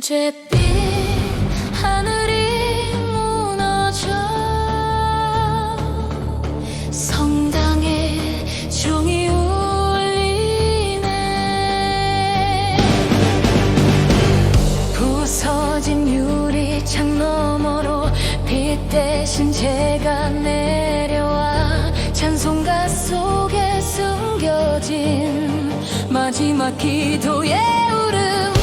죄빛 하늘이 무너져 성당에 종이 울리네. 부서진 유리창 너머로 빛 대신 제가 내려와 찬송가 속에 숨겨진 마지막 기도의 울음.